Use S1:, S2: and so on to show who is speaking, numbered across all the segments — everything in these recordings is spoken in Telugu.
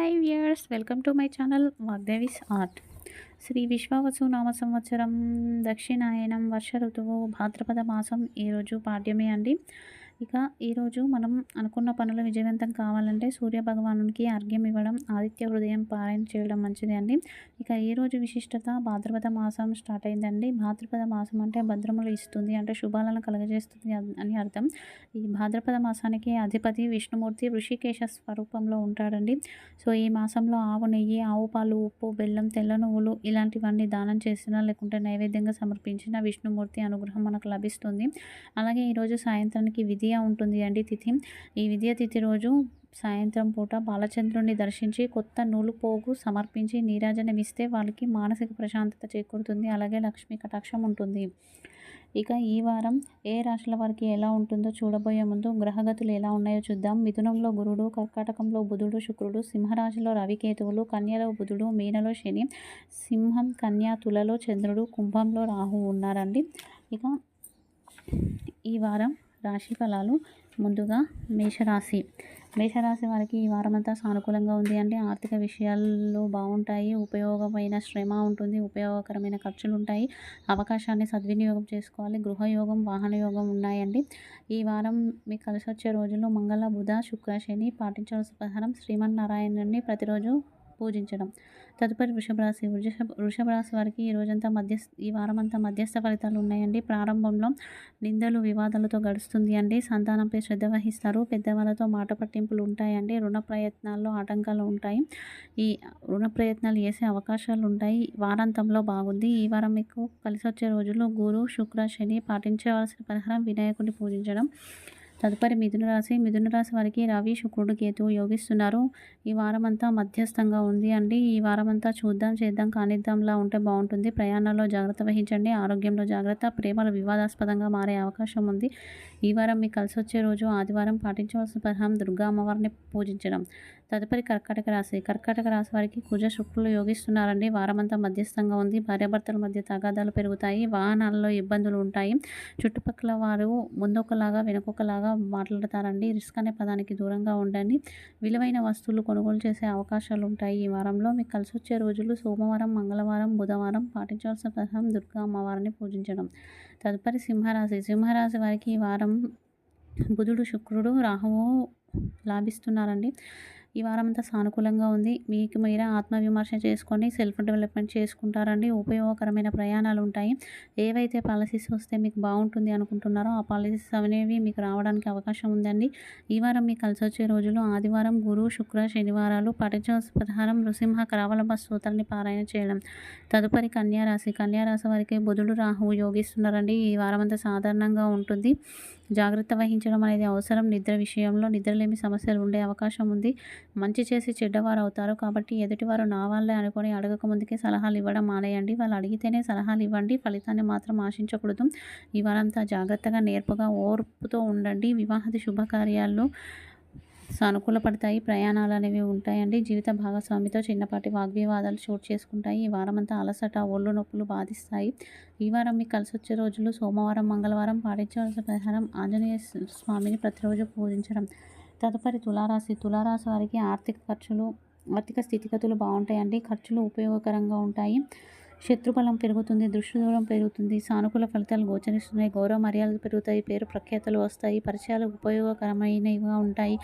S1: Hi viewers welcome to my channel Vagdevi's art Shri Vishvavasu నామ సంవత్సరం దక్షిణాయనం వర్ష ఋతువు భాద్రపద మాసం ఈరోజు పాడ్యమే అండి. ఇక ఈరోజు మనం అనుకున్న పనులు విజయవంతం కావాలంటే సూర్య భగవానునికి అర్ఘ్యం ఇవ్వడం ఆదిత్య హృదయం పారాయణ చేయడం మంచిది అండి. ఇక ఈరోజు విశిష్టత భాద్రపద మాసం స్టార్ట్ అయిందండి. భాద్రపద మాసం అంటే భద్రములు ఇస్తుంది అంటే శుభాలను కలగజేస్తుంది అని అర్థం. ఈ భాద్రపద మాసానికి అధిపతి విష్ణుమూర్తి ఋషికేశ స్వరూపంలో ఉంటాడండి. సో ఈ మాసంలో ఆవు నెయ్యి ఆవు పాలు ఉప్పు బెల్లం తెల్ల నువ్వులు ఇలాంటివన్నీ దానం చేసినా లేకుంటే నైవేద్యంగా సమర్పించిన విష్ణుమూర్తి అనుగ్రహం మనకు లభిస్తుంది. అలాగే ఈరోజు సాయంత్రానికి విధి విద్య ఉంటుంది అండి తిథి. ఈ విద్య తిథి రోజు సాయంత్రం పూట బాలచంద్రుడిని దర్శించి కొత్త నూలుపోగు సమర్పించి సమర్పించి నీరాజనమిస్తే వాళ్ళకి మానసిక ప్రశాంతత చేకూరుతుంది. అలాగే లక్ష్మీ కటాక్షం ఉంటుంది. ఇక ఈ వారం ఏ రాశుల వారికి ఎలా ఉంటుందో చూడబోయే ముందు గ్రహగతులు ఎలా ఉన్నాయో చూద్దాం. మిథునంలో గురుడు కర్కాటకంలో బుధుడు శుక్రుడు సింహరాశిలో రవికేతువులు కన్యలో బుధుడు మీనలో శని సింహం కన్యా తులలో చంద్రుడు కుంభంలో రాహు ఉన్నారండి. ఇక ఈ వారం రాశి ఫలాలు ముందుగా మేషరాశి. మేషరాశి వారికి ఈ వారమంతా సానుకూలంగా ఉంది అంటే ఆర్థిక విషయాల్లో బాగుంటాయి ఉపయోగమైన శ్రమ ఉంటుంది ఉపయోగకరమైన ఖర్చులు ఉంటాయి అవకాశాన్ని సద్వినియోగం చేసుకోవాలి గృహయోగం వాహన యోగం ఉన్నాయండి. ఈ వారం మీకు కలిసి వచ్చే రోజుల్లో మంగళ బుధ శుక్ర శని పాటించవలసిన పరిహారం శ్రీమన్నారాయణుని ప్రతిరోజు పూజించడం. తదుపరి వృషభ రాశి. వృషభ వృషభ రాశి వారికి ఈ రోజంతా మధ్య ఈ వారమంతా మధ్యస్థ ఫలితాలు ఉన్నాయండి. ప్రారంభంలో నిందలు వివాదాలతో గడుస్తుంది అండి. సంతానంపై శ్రద్ధ వహిస్తారు. పెద్దవాళ్ళతో మాట పట్టింపులు ఉంటాయండి. రుణ ప్రయత్నాల్లో ఆటంకాలు ఉంటాయి. ఈ రుణ ప్రయత్నాలు చేసే అవకాశాలు ఉంటాయి. వారాంతంలో బాగుంది. ఈ వారం మీకు కలిసి వచ్చే రోజుల్లో గురు శుక్ర శని పాటించవలసిన పరిహారం వినాయకుడిని పూజించడం. తదుపరి మిథున రాశి. మిథున రాశి వారికి రవి శుక్రుడు కేతు యోగిస్తున్నారు. ఈ వారం అంతా మధ్యస్థంగా ఉంది అండి. ఈ వారం అంతా చూద్దాం చేద్దాం కానిద్దాంలా ఉంటే బాగుంటుంది. ప్రయాణాల్లో జాగ్రత్త వహించండి. ఆరోగ్యంలో జాగ్రత్త. ప్రేమలు వివాదాస్పదంగా మారే అవకాశం ఉంది. ఈ వారం మీకు కలిసి వచ్చే రోజు ఆదివారం పాటించవలసిన పరిహారం దుర్గా అమ్మవారిని పూజించడం. తదుపరి కర్కాటక రాశి. కర్కాటక రాశి వారికి కుజ శుక్రులు యోగిస్తున్నారండి. వారమంతా మధ్యస్థంగా ఉంది. భార్యాభర్తల మధ్య తగాదాలు పెరుగుతాయి. వాహనాల్లో ఇబ్బందులు ఉంటాయి. చుట్టుపక్కల వారు ముందొకలాగా వెనుకొకలాగా మాట్లాడతారండి. రిస్క్ అనే పదానికి దూరంగా ఉండండి. విలువైన వస్తువులు కొనుగోలు చేసే అవకాశాలు ఉంటాయి ఈ వారంలో. మీకు కలిసి వచ్చే రోజులు సోమవారం మంగళవారం బుధవారం పాటించవలసిన ప్రధానం దుర్గా అమ్మవారిని పూజించడం. తదుపరి సింహరాశి. సింహరాశి వారికి ఈ వారం బుధుడు శుక్రుడు రాహువు లాభిస్తున్నారండి. ఈ వారం అంతా సానుకూలంగా ఉంది. మీకు మీరే ఆత్మవిమర్శ చేసుకొని సెల్ఫ్ డెవలప్మెంట్ చేసుకుంటారండి. ఉపయోగకరమైన ప్రయాణాలు ఉంటాయి. ఏవైతే పాలసీస్ వస్తే మీకు బాగుంటుంది అనుకుంటున్నారో ఆ పాలసీస్ అనేవి మీకు రావడానికి అవకాశం ఉందండి. ఈ వారం మీకు కలిసి వచ్చే రోజులు ఆదివారం గురు శుక్ర శనివారాలు పాటించవలసిన ప్రహారం నృసింహ కరావలంబ స్తోత్రాన్ని పారాయణ చేయడం. తదుపరి కన్యారాశి. కన్యారాశి వారికి బుధుడు రాహువు యోగిస్తున్నారండి. ఈ వారం అంతా సాధారణంగా ఉంటుంది. జాగ్రత్త వహించడం అనేది అవసరం. నిద్ర విషయంలో నిద్రలేమి సమస్యలు ఉండే అవకాశం ఉంది. మంచి చేసి చెడ్డవారు అవుతారు కాబట్టి ఎదుటివారు నా వాళ్ళే అనుకొని అడగక ముందుకే సలహాలు ఇవ్వడం మానేయండి. వాళ్ళు అడిగితేనే సలహాలు ఇవ్వండి. ఫలితాన్ని మాత్రం ఆశించకూడదు. ఈ వారంతా జాగ్రత్తగా నేర్పుగా ఓర్పుతో ఉండండి. వివాహాది శుభకార్యాల్లో సానుకూలపడతాయి. ప్రయాణాలు అనేవి ఉంటాయండి. జీవిత భాగస్వామితో చిన్నపాటి వాగ్వివాదాలు చోటు చేసుకుంటాయి. ఈ వారమంతా అలసట ఒళ్ళు నొప్పులు బాధిస్తాయి. ఈ వారం మీకు కలిసి వచ్చే రోజులు సోమవారం మంగళవారం పాటించవలసిన ప్రహారం ఆంజనేయ స్వామిని ప్రతిరోజు పూజించడం. తదుపరి తులారాశి తులారాశి వారికి ఆర్థిక ఖర్చులు ఆర్థిక స్థితిగతులు బాగుంటాయండి. ఖర్చులు ఉపయోగకరంగా ఉంటాయి. శత్రుబలం పెరుగుతుంది దృష్టి దూరం పెరుగుతుంది సానుకూల ఫలితాలు గోచరిస్తున్నాయి గౌరవ మర్యాదలు పెరుగుతాయి పేరు ప్రఖ్యాతలు వస్తాయి పరిచయాలు ఉపయోగకరమైనవిగా ఉంటాయి.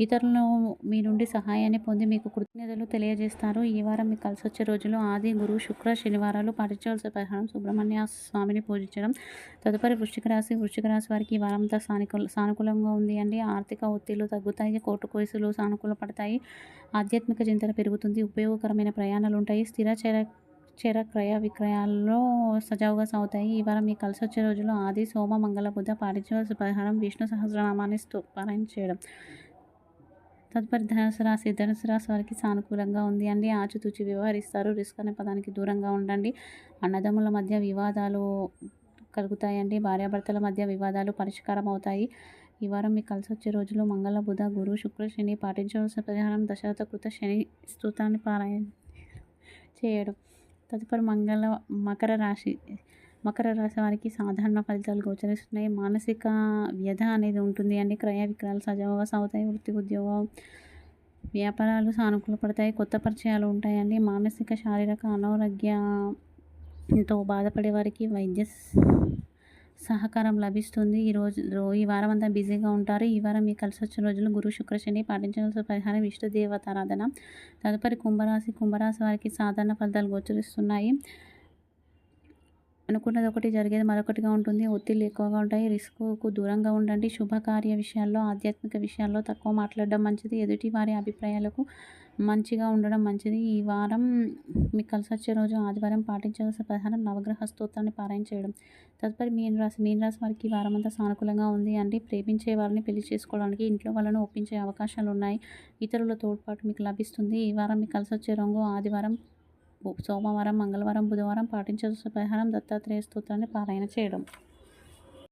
S1: ఇతరులను మీ నుండి సహాయాన్ని పొంది మీకు కృతజ్ఞతలు తెలియజేస్తారు. ఈ వారం మీకు కలిసి వచ్చే రోజులు ఆది గురు శుక్ర శనివారాలు పాటించవలసిన పరిహారం సుబ్రహ్మణ్య స్వామిని పూజించడం. తదుపరి వృశ్చిక రాశి వృశ్చిక రాశి వారికి ఈ వారంతా సానుకూల సానుకూలంగా ఉంది అండి. ఆర్థిక ఒత్తిళ్ళు తగ్గుతాయి కోర్టు కేసులు సానుకూల పడతాయి ఆధ్యాత్మిక చింతన పెరుగుతుంది ఉపయోగకరమైన ప్రయాణాలు ఉంటాయి స్థిరచర చర క్రయ విక్రయాల్లో సజావుగా సాగుతాయి. ఈ వారం మీకు కలిసి వచ్చే రోజుల్లో ఆది సోమ మంగళ బుధ పాటించవలసిన పరిహారం విష్ణు సహస్రనామాన్ని పారాయణ చేయడం. తదుపరి ధనుసు రాశి ధనుసు రాశి వారికి సానుకూలంగా ఉంది అండి. ఆచితూచి వ్యవహరిస్తారు. రిస్క్ అనే పదానికి దూరంగా ఉండండి. అన్నదమ్ముల మధ్య వివాదాలు కలుగుతాయండి. భార్యాభర్తల మధ్య వివాదాలు పరిష్కారం అవుతాయి ఈ వారం మీకు కలిసి వచ్చే రోజులు మంగళ బుధ గురు శుక్ర శని పాటించవలసిన పరిహారం దశరథ కృత శని స్తోత్రాన్ని పారాయణ చేయడం. తదుపరి మంగళ మకర రాశి మకర రాశి వారికి సాధారణ ఫలితాలు గోచరిస్తున్నాయి. మానసిక వ్యధ అనేది ఉంటుంది. అండి క్రయ విక్రయాలు సజావుగా సాగుతాయి. వృత్తి ఉద్యోగం వ్యాపారాలు సానుకూలపడతాయి కొత్త పరిచయాలు ఉంటాయండి. మానసిక శారీరక అనారోగ్యంతో బాధపడే వారికి వైద్య సహకారం లభిస్తుంది. ఈ రోజు ఈ వారం అంతా బిజీగా ఉంటారు. ఈ వారం మీకు కలిసి వచ్చిన రోజులు గురు శుక్ర శని పాటించవలసిన పరిహారం ఇష్ట దేవతారాధన తదుపరి కుంభరాశి కుంభరాశి వారికి సాధారణ ఫలితాలు గోచరిస్తున్నాయి. అనుకున్నది ఒకటి జరిగేది మరొకటిగా ఉంటుంది. ఒత్తిళ్ళు ఎక్కువగా ఉంటాయి. రిస్క్కు దూరంగా ఉండండి. శుభకార్య విషయాల్లో ఆధ్యాత్మిక విషయాల్లో తక్కువ మాట్లాడడం మంచిది. ఎదుటి వారి అభిప్రాయాలకు మంచిగా ఉండడం మంచిది. ఈ వారం మీకు కలిసి వచ్చే రోజు ఆదివారం పాటించవలసిన ప్రధానం నవగ్రహ స్తోత్రాన్ని పారాయణ చేయడం. తదుపరి మీనరాశి మీనరాశి వారికి వారమంతా వారం అంతా సానుకూలంగా ఉంది అంటే ప్రేమించే వారిని పెళ్ళి చేసుకోవడానికి ఇంట్లో వాళ్ళను ఒప్పించే అవకాశాలు ఉన్నాయి. ఇతరుల తోడ్పాటు మీకు లభిస్తుంది. ఈ వారం మీకు కలిసి వచ్చే రంగు ఆదివారం సోమవారం మంగళవారం బుధవారం పాటించవలసిన పరిహారం దత్తాత్రేయ స్తోత్రాన్ని పారాయణ చేయడం.